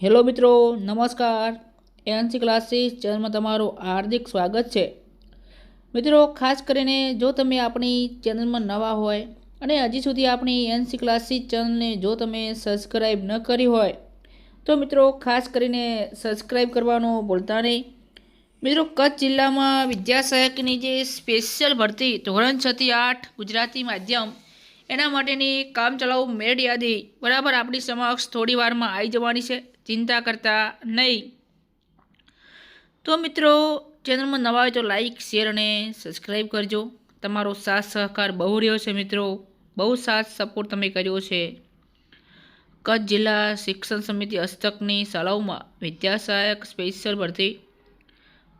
Hello મિત્રો, નમસ્કાર. NC classes ચેનલમાં તમારું હાર્દિક સ્વાગત છે. મિત્રો, ખાસ કરીને જો તમે આપણી ચેનલમાં નવા હોય અને હજી સુધી આપણી એનસી ક્લાસીસ ચેનલને જો તમે સબસ્ક્રાઈબ ન કરી હોય, તો મિત્રો, ખાસ કરીને સબસ્ક્રાઈબ કરવાનું ભૂલતા નહીં. મિત્રો, કચ્છ જિલ્લામાં વિદ્યાસહાયકની જે સ્પેશિયલ ભરતી ધોરણ છથી આઠ ગુજરાતી માધ્યમ એના માટેની કામચલાઉ મેળ યાદી બરાબર આપણી સમક્ષ થોડી વારમાં આવી જવાની છે. ચિંતા કરતા નહીં. તો મિત્રો ચેનલમાં નવા હોય તો લાઇક શેર અને સબસ્ક્રાઈબ કરજો. તમારો સાથ સહકાર બહુ રહ્યો છે મિત્રો. બહુ સાથ સપોર્ટ તમે કર્યો છે. કચ્છ જિલ્લા શિક્ષણ સમિતિ હસ્તકની શાળાઓમાં વિદ્યા સહાયક સ્પેશિયલ ભરતી.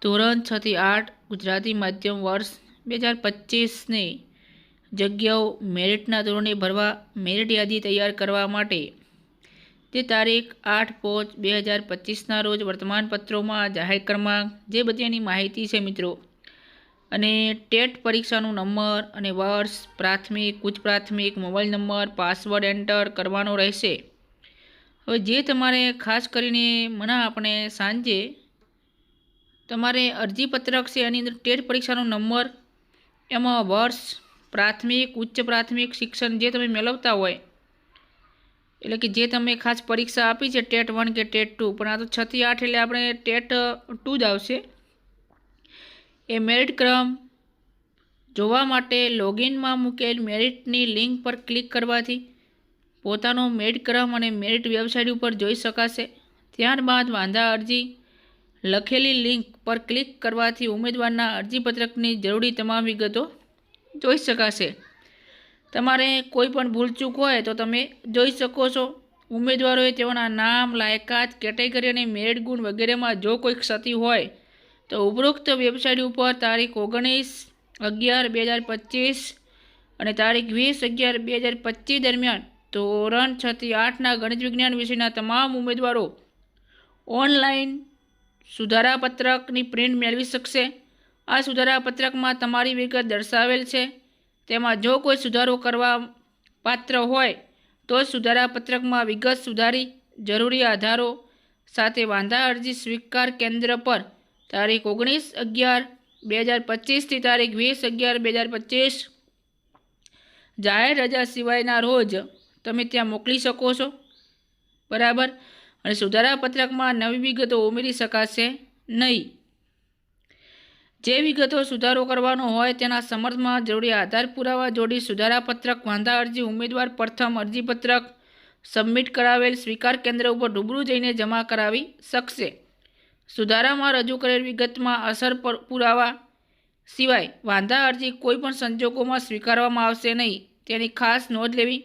ધોરણ છથી આઠ ગુજરાતી માધ્યમ વર્ષ બે હજાર પચીસની જગ્યાઓ મેરિટના ધોરણે ભરવા મેરિટ યાદી તૈયાર કરવા માટે. તે તારીખ આઠ પાંચ બે હજાર પચીસના રોજ વર્તમાનપત્રોમાં જાહેર ક્રમાંક જે બધી એની માહિતી છે મિત્રો. અને ટેટ પરીક્ષાનો નંબર અને વર્ષ, પ્રાથમિક, ઉચ્ચ પ્રાથમિક, મોબાઈલ નંબર, પાસવર્ડ એન્ટર કરવાનો રહેશે. હવે જે તમારે ખાસ કરીને મને આપણે સાંજે તમારે અરજીપત્રક છે એની અંદર ટેટ પરીક્ષાનો નંબર, એમાં વર્ષ પ્રાથમિક, ઉચ્ચ પ્રાથમિક શિક્ષણ જે તમે મેળવતા હોય, એટલે કે જે તમે ખાસ પરીક્ષા આપી છે ટેટ વન કે ટેટ ટુ, પણ આ તો છ થી આઠ એટલે આપણે ટેટ ટુ જ આવશે. એ મેરિટ ક્રમ જોવા માટે લોગિનમાં મૂકેલ મેરિટની લિંક પર ક્લિક કરવાથી પોતાનો મેરિટ ક્રમ અને મેરિટ વેબસાઇટ ઉપર જોઈ શકાશે. ત્યારબાદ વાંધા અરજી લખેલી લિંક પર ક્લિક કરવાથી ઉમેદવારના અરજીપત્રકની જરૂરી તમામ વિગતો જોઈ શકાશે. તમારે કોઈ પણ ભૂલચૂક હોય તો તમે જોઈ શકો છો. ઉમેદવારોએ તેઓના નામ, લાયકાત, કેટેગરી અને મેરિટ ગુણ વગેરેમાં જો કોઈ ક્ષતિ હોય તો ઉપરોક્ત વેબસાઇટ ઉપર તારીખ ઓગણીસ અગિયાર બે હજાર પચીસ અને તારીખ વીસ અગિયાર બે હજાર પચીસ દરમિયાન ધોરણ છ થી આઠના ગણિત વિજ્ઞાન વિષયના તમામ ઉમેદવારો ઓનલાઈન સુધારાપત્રકની પ્રિન્ટ મેળવી શકશે. આ સુધારા પત્રકમાં તમારી વિગત દર્શાવેલ છે. તેમાં જો કોઈ સુધારો કરવા પાત્ર હોય, તો સુધારા પત્રકમાં વિગત સુધારી, જરૂરી આધારો સાથે વાંધા અરજી સ્વીકાર કેન્દ્ર પર તારીખ ઓગણીસ અગિયાર બે હજાર પચીસથી તારીખ વીસ અગિયાર બે હજાર પચીસ. જાહેર રજા સિવાયના રોજ તમે ત્યાં મોકલી શકો છો. બરાબર? અને સુધારા પત્રકમાં નવી વિગતો ઉમેરી શકાશે નહીં. જે વિગતો સુધારો કરવાનો હોય તેના સમર્થમાં જરૂરી આધાર પુરાવા જોડી સુધારાપત્રક, વાંધા અરજી, ઉમેદવાર પ્રથમ અરજીપત્રક સબમિટ કરાવેલ સ્વીકાર કેન્દ્ર ઉપર રૂબરૂ જઈને જમા કરાવી શકશે. સુધારામાં રજૂ કરેલ વિગતમાં અસર પર પુરાવા સિવાય વાંધા અરજી કોઈપણ સંજોગોમાં સ્વીકારવામાં આવશે નહીં. તેની ખાસ નોંધ લેવી.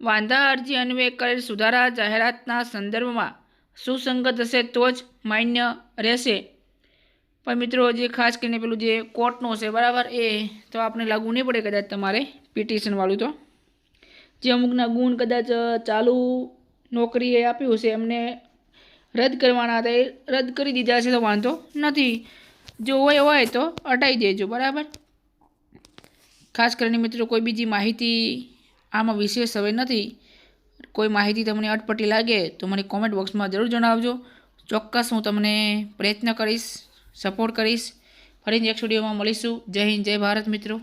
વાંધા અરજી અન્વયે કરેલ સુધારા જાહેરાતના સંદર્ભમાં સુસંગત હશે તો જ માન્ય રહેશે. પણ મિત્રો, જે ખાસ કરીને પેલું જે કોર્ટનો છે, બરાબર? એ તો આપણે લાગુ નહીં પડે કદાચ તમારે પિટિશનવાળું તો. જે અમુકના ગુણ કદાચ ચાલુ નોકરીએ આપ્યું છે, એમને રદ કરવાના હતા, એ રદ કરી દીધા છે, તો વાંધો નથી. જો હોય હોય તો હટાવી દેજો, બરાબર? ખાસ કરીને મિત્રો, કોઈ બીજી માહિતી આમાં વિશેષ હવે નથી. કોઈ માહિતી તમને અટપટી લાગે તો મને કોમેન્ટ બોક્સમાં જરૂર જણાવજો. ચોક્કસ હું તમને પ્રયત્ન કરીશ. સપોર્ટ કરીશ. ફરી નેક્સ્ટ વિડીયોમાં મળીશું. જય હિન્દ જય ભારત મિત્રો.